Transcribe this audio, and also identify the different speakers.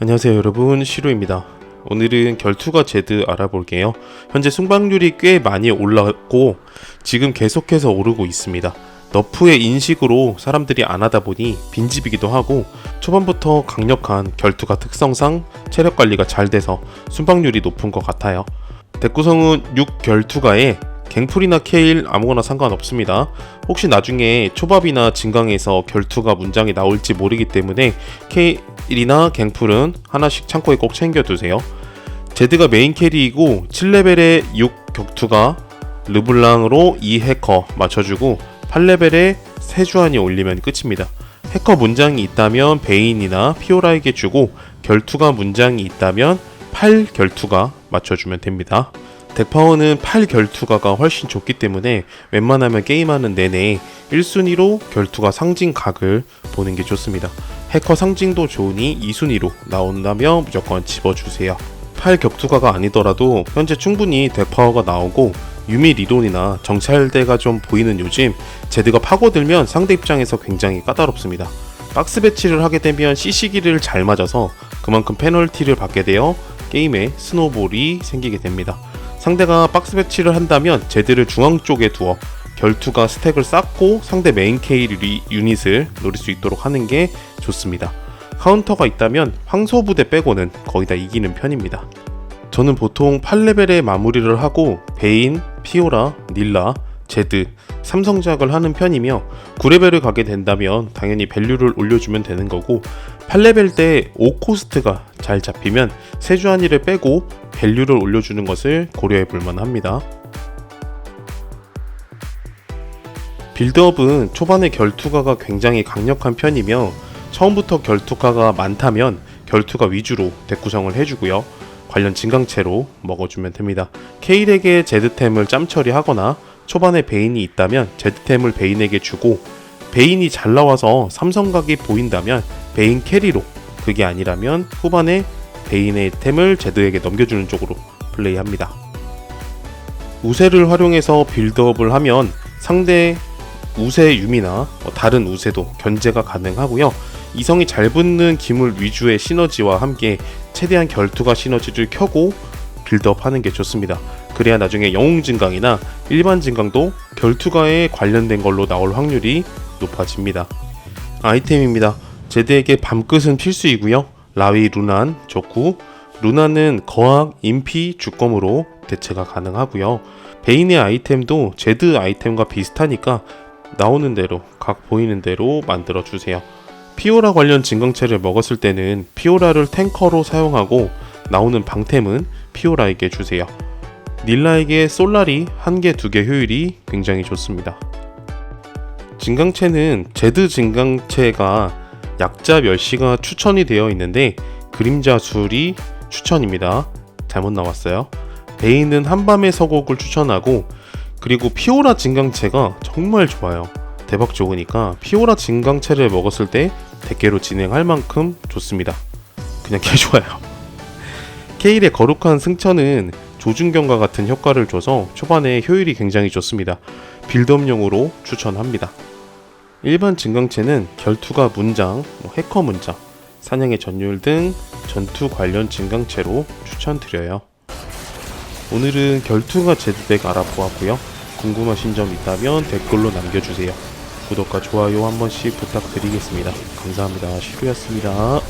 Speaker 1: 안녕하세요 여러분. 시로입니다. 오늘은 결투가 제드 알아볼게요. 현재 승방률이 꽤 많이 올랐고 지금 계속해서 오르고 있습니다. 너프의 인식으로 사람들이 안 하다 보니 빈집이기도 하고 초반부터 강력한 결투가 특성상 체력 관리가 잘 돼서 순방률이 높은 것 같아요. 덱 구성은 6 결투가에 갱풀이나 케일 아무거나 상관없습니다. 혹시 나중에 초밥이나 진강에서 결투가 문장이 나올지 모르기 때문에 케 일이나 갱풀은 하나씩 창고에 꼭 챙겨두세요. 제드가 메인 캐리이고 7레벨에 6 격투가 르블랑으로 2 해커 맞춰주고 8레벨에 세주안이 올리면 끝입니다. 해커 문장이 있다면 베인이나 피오라에게 주고 결투가 문장이 있다면 8 결투가 맞춰주면 됩니다. 덱파워는 8 결투가가 훨씬 좋기 때문에 웬만하면 게임하는 내내 1순위로 결투가 상징 각을 보는 게 좋습니다. 해커 상징도 좋으니 2순위로 나온다면 무조건 집어주세요. 8 격투가가 아니더라도 현재 충분히 덱파워가 나오고 유미 리돈이나 정찰대가 좀 보이는 요즘 제드가 파고들면 상대 입장에서 굉장히 까다롭습니다. 박스 배치를 하게 되면 CC기를 잘 맞아서 그만큼 페널티를 받게 되어 게임에 스노볼이 생기게 됩니다. 상대가 박스 배치를 한다면 제드를 중앙 쪽에 두어 결투가 스택을 쌓고 상대 메인 리- 유닛을 노릴 수 있도록 하는 게 좋습니다. 카운터가 있다면 황소 부대 빼고는 거의 다 이기는 편입니다. 저는 보통 8레벨에 마무리를 하고 베인, 피오라, 닐라, 제드, 삼성작을 하는 편이며 9레벨을 가게 된다면 당연히 밸류를 올려주면 되는 거고 8레벨 때 5코스트가 잘 잡히면 세주한이를 빼고 밸류를 올려주는 것을 고려해 볼 만 합니다. 빌드업은 초반에 결투가가 굉장히 강력한 편이며 처음부터 결투가가 많다면 결투가 위주로 덱 구성을 해주고요. 관련 진강체로 먹어주면 됩니다. 케일에게 제드템을 짬 처리하거나 초반에 베인이 있다면 제드템을 베인에게 주고 베인이 잘 나와서 삼성각이 보인다면 베인 캐리로 그게 아니라면 후반에 베인의 템을 제드에게 넘겨주는 쪽으로 플레이합니다. 우세를 활용해서 빌드업을 하면 상대 우세 유미나 뭐 다른 우세도 견제가 가능하고요. 이성이 잘 붙는 기물 위주의 시너지와 함께 최대한 결투가 시너지를 켜고 빌드업 하는 게 좋습니다. 그래야 나중에 영웅 진강이나 일반 진강도 결투가에 관련된 걸로 나올 확률이 높아집니다. 아이템입니다. 제드에게 밤끝은 필수이고요. 라위 루난 좋고 루나는 거학, 인피, 주검으로 대체가 가능하고요. 베인의 아이템도 제드 아이템과 비슷하니까 나오는 대로 각 보이는 대로 만들어 주세요. 피오라 관련 진강체를 먹었을 때는 피오라를 탱커로 사용하고 나오는 방템은 피오라에게 주세요. 닐라에게 솔라리 한 개, 두개 효율이 굉장히 좋습니다. 진강체는 제드 진강체가 약자 멸시가 추천이 되어 있는데 그림자 술이 추천입니다. 잘못 나왔어요. 베인은 한밤의 서곡을 추천하고 그리고 피오라 진강체가 정말 좋아요. 대박 좋으니까 피오라 진강체를 먹었을 때 대개로 진행할 만큼 좋습니다. 그냥 개 좋아요. 케일의 거룩한 승천은 조준경과 같은 효과를 줘서 초반에 효율이 굉장히 좋습니다. 빌드업용으로 추천합니다. 일반 진강체는 결투가 문장, 뭐 해커 문장, 사냥의 전율 등 전투 관련 진강체로 추천드려요. 오늘은 결투가 제드덱 알아보았고요. 궁금하신 점 있다면 댓글로 남겨주세요. 구독과 좋아요 한 번씩 부탁드리겠습니다. 감사합니다. 시루였습니다.